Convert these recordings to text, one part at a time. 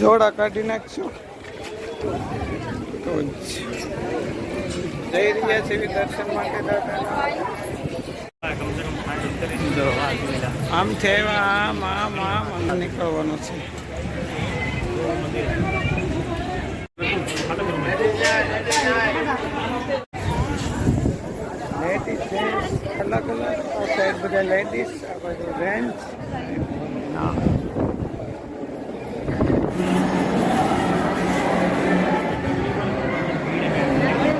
જોડા કાઢી નાખશું તો જઈ રહ્યા છે દર્શન માટે દાદા. આમ થયા આમ આમ આમ નીકળવાનું છે. અલગ અલગ, આ બધા લેડીઝ આ બધું રેન્જ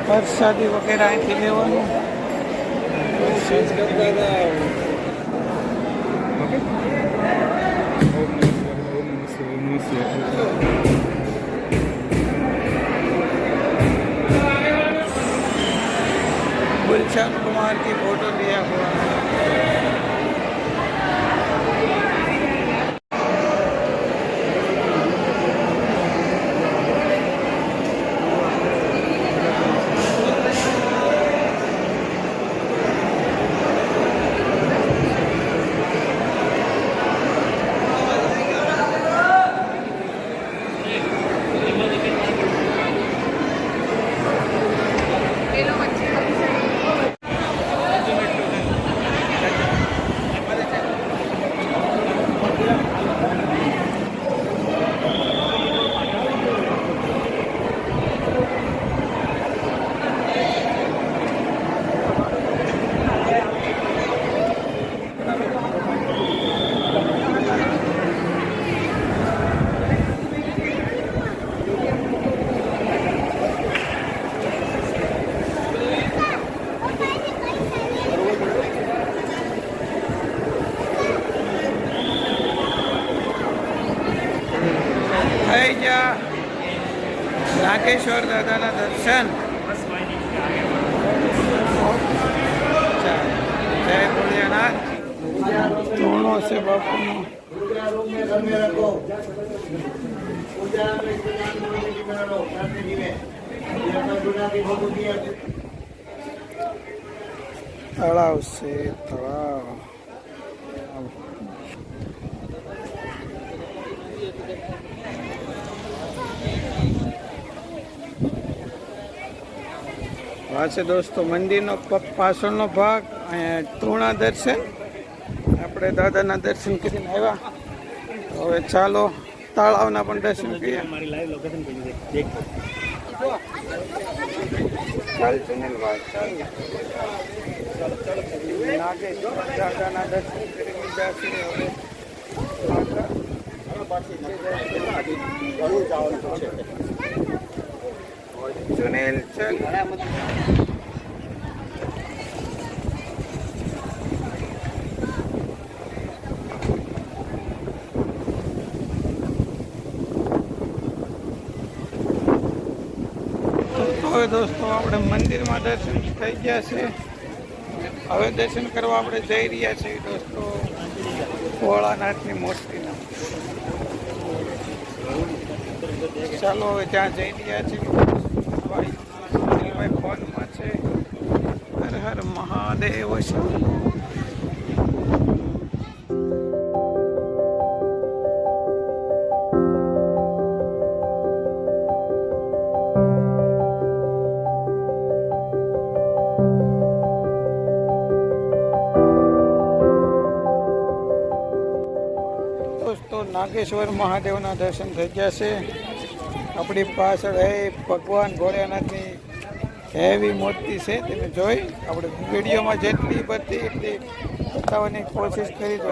પ્રસાદી વગેરે અહીંથી લેવાનું गुलशन कुमार की फोटो लिया हुआ દાદાના દર્શન જય ભોળિયાનાથ ધૂણો છે બાપુનો તળાવ છે તળાવ વાંચે દોસ્તો મંદિરનો પાછળનો ભાગ અહીંયા તૃણા દર્શન આપણે દાદાના દર્શન કરીને આવ્યા હવે ચાલો તળાવના પણ દર્શન કરીએ દર્શન કરીને છે સુનિલ તો હવે દોસ્તો, આપણે મંદિરમાં દર્શન થઈ ગયા છે. હવે દર્શન કરવા આપણે જઈ રહ્યા છીએ દોસ્તો, ભોળાનાથની મૂર્તિના. ચાલો, હવે ત્યાં જઈ રહ્યા છીએ. ફોનમાં છે. હર મહાદેવ છે નાગેશ્વર મહાદેવના દર્શન થઈ ગયા છે. આપણી પાછળ હે ભગવાન ભોળાનાથની હેવી મૂર્તિ છે, તમે જોઈ, આપણે વિડીયોમાં જેટલી બધી એટલી બતાવવાની કોશિશ કરી, તો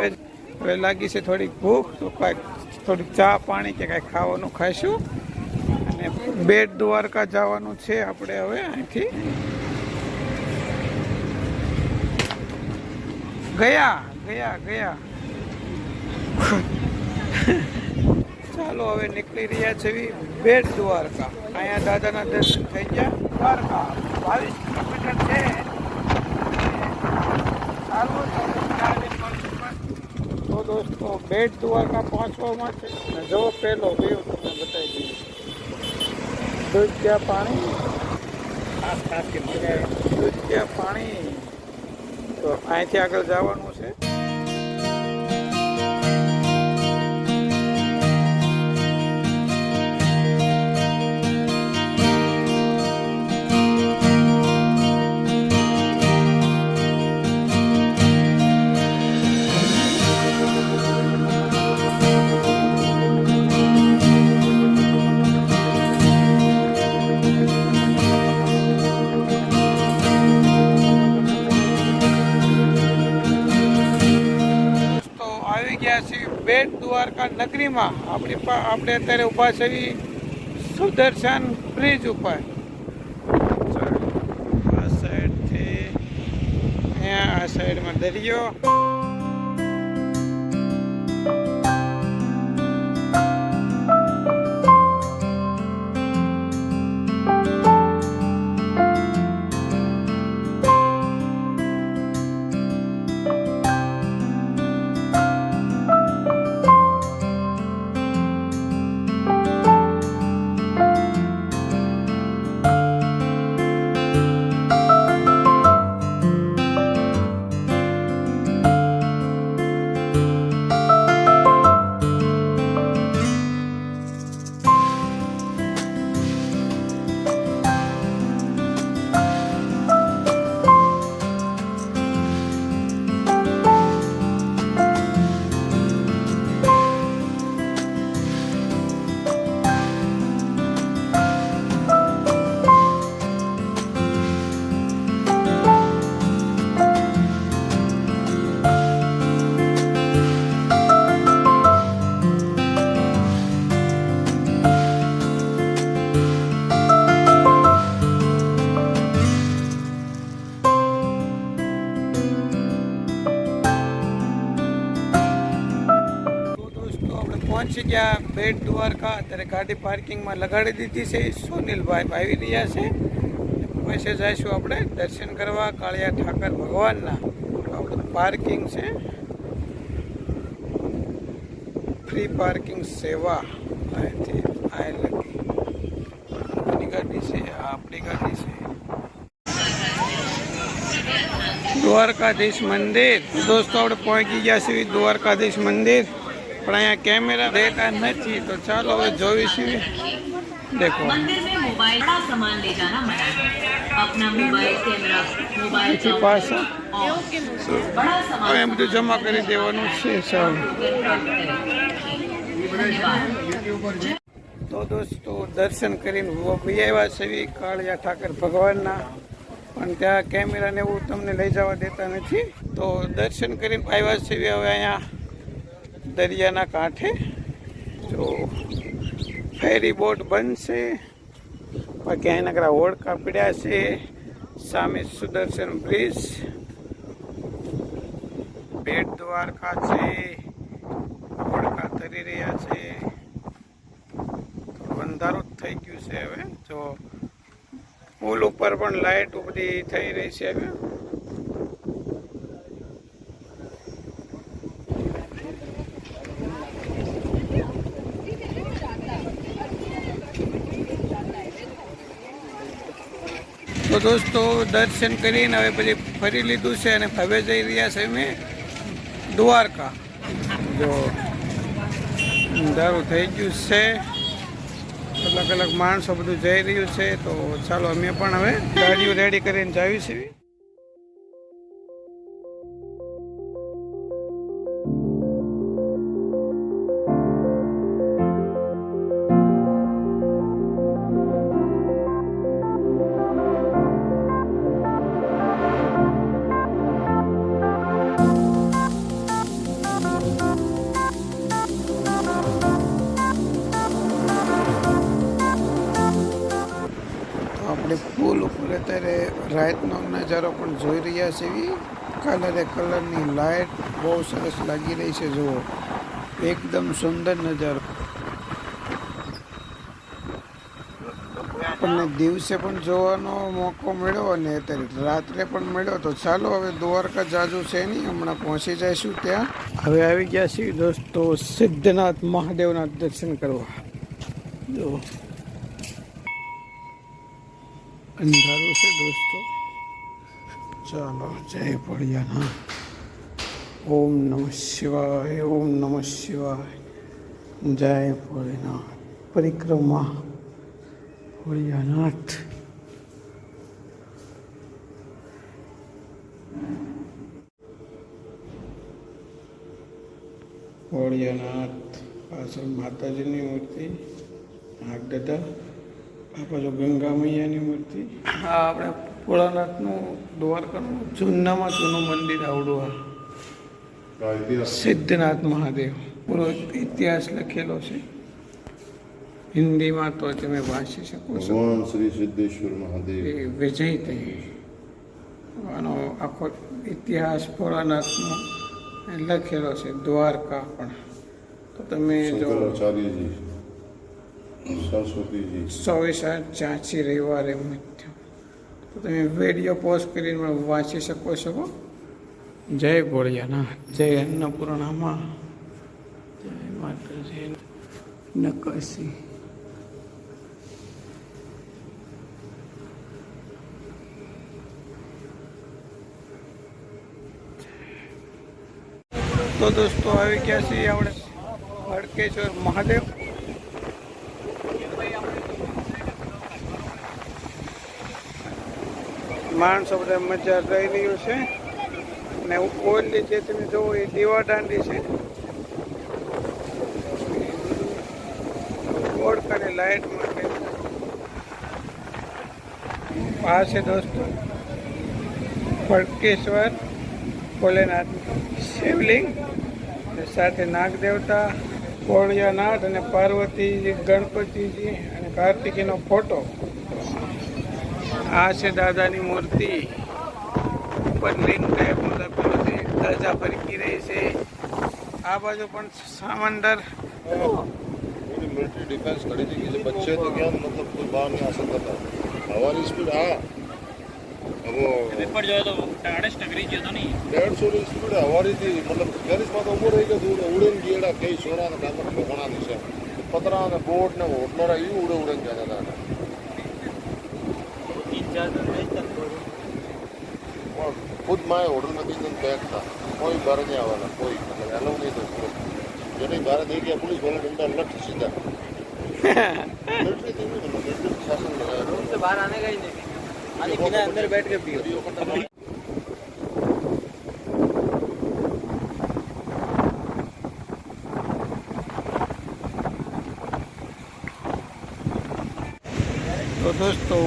હવે લાગી છે થોડીક ભૂખ, તો કાંઈક થોડીક ચા પાણી કે કાંઈક ખાવાનું ખાઈશું. અને બેટ દ્વારકા જવાનું છે આપણે હવે અહીંથી. ગયા ગયા ગયા. ચાલો હવે નીકળી રહ્યા છે બેટ દ્વારકા. અહીંયા દાદાના દર્શન થઈ ગયા. દ્વારકા, બાવીસ કિલોમીટર છે. તો દોસ્તો, બેટ દ્વારકા પહોંચવામાં છે. અને જો પહેલો વ્યૂ તમને બતાવી દઈએ. દૂધિયા પાણી? ખાસ ખાસ કે દૂધિયા પાણી? તો અહીંથી આગળ જવાનું છે. નગરીમાં આપણી આપણે અત્યારે ઊભા છીએ સુદર્શન બ્રિજ ઉપર. આ સાઈડથી અહીંયા, આ સાઈડમાં દરિયો. પહોંચી ગયા, બેટ દ્વારકા અત્યારે ગાડી પાર્કિંગમાં લગાડી દીધી છે. સુનિલભાઈ આવી રહ્યા છે. પછી જઈશું આપણે દર્શન કરવા, કાળિયા ઠાકર ભગવાનના. આપણું પાર્કિંગ છે. ફ્રી પાર્કિંગ સેવા અહીંથી આ લગી ગાડી છે, આપણી ગાડી છે. દ્વારકાધીશ મંદિર. દોસ્તો, આપણે પહોંચી ગયા છીએ દ્વારકાધીશ મંદિર. પણ અહીંયા કેમેરા દેતા નથી તો ચાલો હવે જોઈશું. દેખો. પછી. પાછા હવે બધું જમા કરી દેવાનું છે સૌ તો દોસ્તો દર્શન કરીને આવ્યા છે કાળિયા ઠાકર ભગવાનના. પણ ત્યાં કેમેરાને એવું તમને લઈ જવા દેતા નથી. તો દર્શન કરીને આવ્યા છે હવે અહીંયા દરિયાના કાંઠે. જો ફેરી બોટ બનશે. બાકી અહીં નકરા ઓળખા પડ્યા છે. સામે સુદર્શન બ્રિજ. બેટ દ્વારકા છે. ઓળખા તરી રહ્યા છે. અંધારું થઈ ગયું છે હવે. જો પુલ ઉપર પણ લાઇટ બધી થઈ રહી છે હવે. તો દોસ્તો, દર્શન કરીને હવે પછી ફરી લીધું છે અને હવે જઈ રહ્યા છે અમે દ્વારકા. જો, અંધારું થઈ ગયું છે. અલગ અલગ માણસો બધું જઈ રહ્યું છે, તો ચાલો અમે પણ હવે ગાડીઓ રેડી કરીને જાવી છીએ રાતનો નજારો પણ જોઈ રહ્યા છીએ કલરે કલરની લાઇટ બહુ સરસ લાગી રહી છે, જુઓ. એકદમ સુંદર નજારો. આપણને દિવસે પણ જોવાનો મોકો મળ્યો અને અત્યારે રાત્રે પણ મળ્યો. તો ચાલો હવે દ્વારકા જાજુ છે નહીં, હમણાં પહોંચી જઈશું ત્યાં. હવે આવી ગયા છીએ દોસ્તો સિદ્ધનાથ મહાદેવના દર્શન કરવા. જો અંધારું છે દોસ્તો. ચાલો, જય ભળિયાના ઓમ નમઃ શિવાય, ઓમ નમઃ શિવાય. જય ભોળેનાથ પરિક્રમા. ભોળિયાનાથ ભોળિયાનાથ પાછળ માતાજીની મૂર્તિ. નાગદાદા. બાજુ ગંગા મૈયાની મૂર્તિ. હા આપણે ભોળાનાથનું દ્વારકાનું જૂનામાં જૂનું મંદિર આવડું આ. સિદ્ધનાથ મહાદેવ. પૂરો ઇતિહાસ લખેલો છે. હિન્દીમાં તો તમે વાંચી શકો છો. ભગવાન શ્રી સિદ્ધેશ્વર મહાદેવ. એ વિજય થઈ આનો આખો ઇતિહાસ ભોળાનાથનો લખેલો છે દ્વારકા પણ. તો તમે જો સરસ્વતીજી ચોવીસ આઠ ચાંચી રવિવારે મૃત્યુ તો તમે વીડિયો પોસ્ટ કરીને પણ વાંચી શકો છો જય ભોળિયાનાથ જય અન્નપૂર્ણામાં. જય માતાજી. નકસી તો દોસ્તો આવી ગયા છીએ આપણે હડકેશ્વર મહાદેવ. માણસો બધા મજા લઈ રહ્યું છે. અને ઓલી જે તમે જોવો એ દીવા દાંડી છે. ઓળખાની લાઈટ માટે. આ દોસ્તો. પડકેશ્વર ભોલેનાથ, શિવલિંગ સાથે નાગદેવતા કોળિયાનાથ અને પાર્વતીજી, ગણપતિજી અને કાર્તિકીનો ફોટો. આ છે દાદાની મૂર્તિ. ઉપર લિંગ ટાઈપનું લખેલું છે ધજા ફરકી રહી છે. આ બાજુ પણ સામંદર. ડિફેન્સ કરી દીધી છે. બચ્ચે મતલબ કોઈ નહીં આ સ્પીડ હા. પેપર જોયો તો તો નહીં. દેડસો ની સ્પીડ હવારી હતી. મતલબ ગેરેજમાં તો ઊભો રહી ગયો કઈ સોના ને છે. પતરા ને બોટ ને હોટલો એ ઉડે ઉડે ગયા હતા. પણ ખુદ માએ ઓર્ડર નથી દીધો બેગતા કોઈ બહાર નહીં આવવાના કોઈ. મતલબ એલો નહીં તો પૂરો. બહાર નહીં ગયા પોલીસવાળા ડંડા લટ સીધા. શાસન બહાર આને ગઈ નહીં. આની કિના અંદર બેઠ કે પીઓ દોસ્તો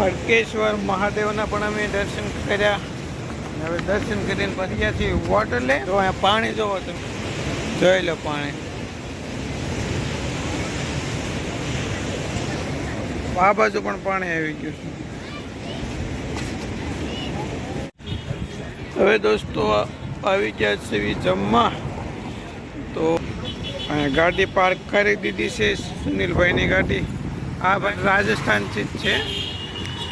ફડકેશ્વર મહાદેવના પણ અમે દર્શન કર્યા. હવે દર્શન કરીને પછી જ્યાંથી વોટર લે તો અહીંયા પાણી જોવો તમે. જોઈ લો પાણી. આ બાજુ પણ પાણી આવી ગયું છે. હવે દોસ્તો, આવી ગયા છે જમવા. તો ગાડી પાર્ક કરી દીધી છે સુનિલભાઈની ગાડી. આ પણ રાજસ્થાનથી જ છે.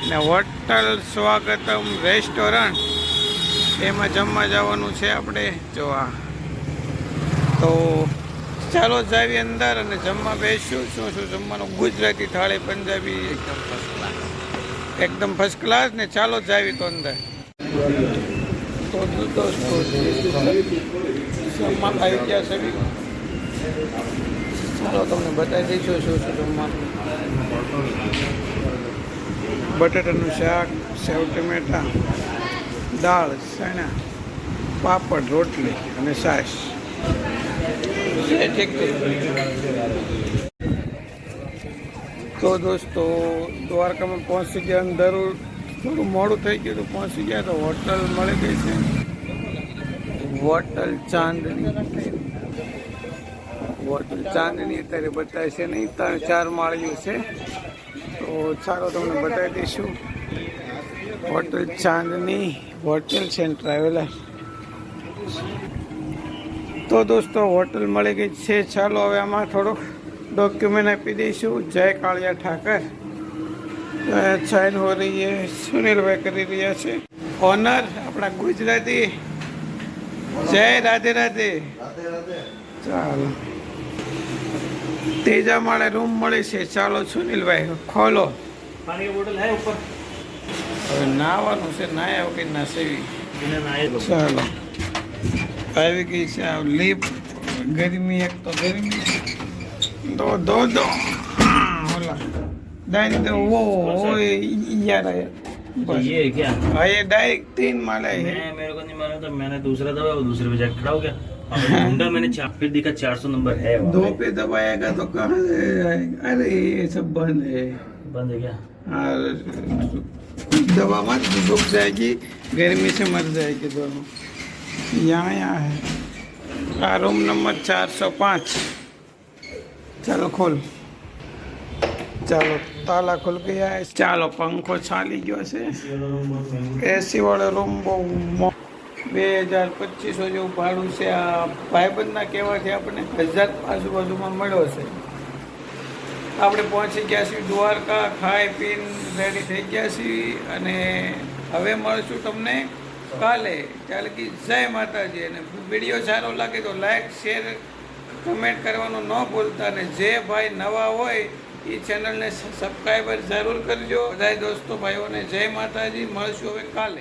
ને હોટલ સ્વાગતમ રેસ્ટોરન્ટ. એમાં જમવા જવાનું છે આપણે. જોવા તો ચાલો જાવી અંદર અને જમવા બેસ્યું શું શું જમવાનું? ગુજરાતી થાળી પંજાબી. એકદમ ફર્સ્ટ ક્લાસ એકદમ ફર્સ્ટ ક્લાસ ને ચાલો જાવી તો અંદર. તો દોસ્તો જમવા આવી ગયા છે ચાલો તમને બતાવી દઈશું શું શું જમવાનું. બટાટાનું શાક, સેવ ટમેટા, દાળ, ચણા, પાપડ, રોટલી અને છાશ. તો દોસ્તો, દ્વારકામાં પહોંચી ગયા અંદર થોડું મોડું થઈ ગયું તો પહોંચી ગયા તો હોટલ મળી ગઈ છે. હોટલ ચાંદની. હોટલ ચાંદની અત્યારે બતાવે છે નહીં ત્રણ ચાર માળીઓ છે. તો ચાલો તમને બતાવી દઈશું. હોટલ ચાંદની હોટલ છે ટ્રાવેલર તો દોસ્તો હોટલ મળી ગઈ છે. ચાલો હવે આમાં થોડુંક ડોક્યુમેન્ટ આપી દઈશું. જય કાળિયા ઠાકર. સાઈન હો રહી છે સુનિલભાઈ કરી રહ્યા છે. ઓનર આપણા ગુજરાતી. જય રાધે રાધે. ચાલો. ત્રીજા માળે રૂમ મળે છે ચાલો સુનિલભાઈ ખોલો पानी की बोतल है ऊपर હવે નાવાનું છે નાયા વગર ના સેવી એને ના એ લોકો ચાલો આવી ગઈ છે આ લીપ ગરમી એક તો ગરમી દો દો દો ઓલા દાઈ દો વો ઓય યાર तो ये है क्या હા એ ડાયરેક્ટ तीन माला है मैं मेरे को नहीं मालूम था मैंने दूसरा दबा वो दूसरे पे जाके खड़ा हो गया और ढूंढा मैंने चार फिर दिखा चार सौ नंबर है वहाँ दो पे। पे दबाएगा तो कहाँ से आएगा अरे ये सब बंद है बंद है क्या और दवा मत रुक जाएगी गर्मी से मर जाएगी दोनों यहाँ यहाँ है आ रूम नंबर चार सौ पाँच चलो खोल ચાલો તાલા ખુલ ગયા है ચાલો પંખો ચાલી ગયો છે ये वाला रूम बहुत महंगा એસી વાળો રૂમ બહુ મો- બે હજાર પચીસો જેવું ભાડું છે. આ ભાઈબંધના કહેવાથી આપણને હજાર આજુબાજુમાં મળ્યો છે. આપણે પહોંચી ગયા છીએ દ્વારકા, ખાઈ પીને રેડી થઈ ગયા છીએ અને હવે મળશું તમને કાલે. ત્યારે કે જય માતાજી. અને વીડિયો સારો લાગે તો લાઈક શેર કમેન્ટ કરવાનું ન ભૂલતા અને જે ભાઈ નવા હોય એ ચેનલને સબસ્ક્રાઈબર જરૂર કરજો. બધા દોસ્તો, ભાઈઓને જય માતાજી. મળશું હવે કાલે.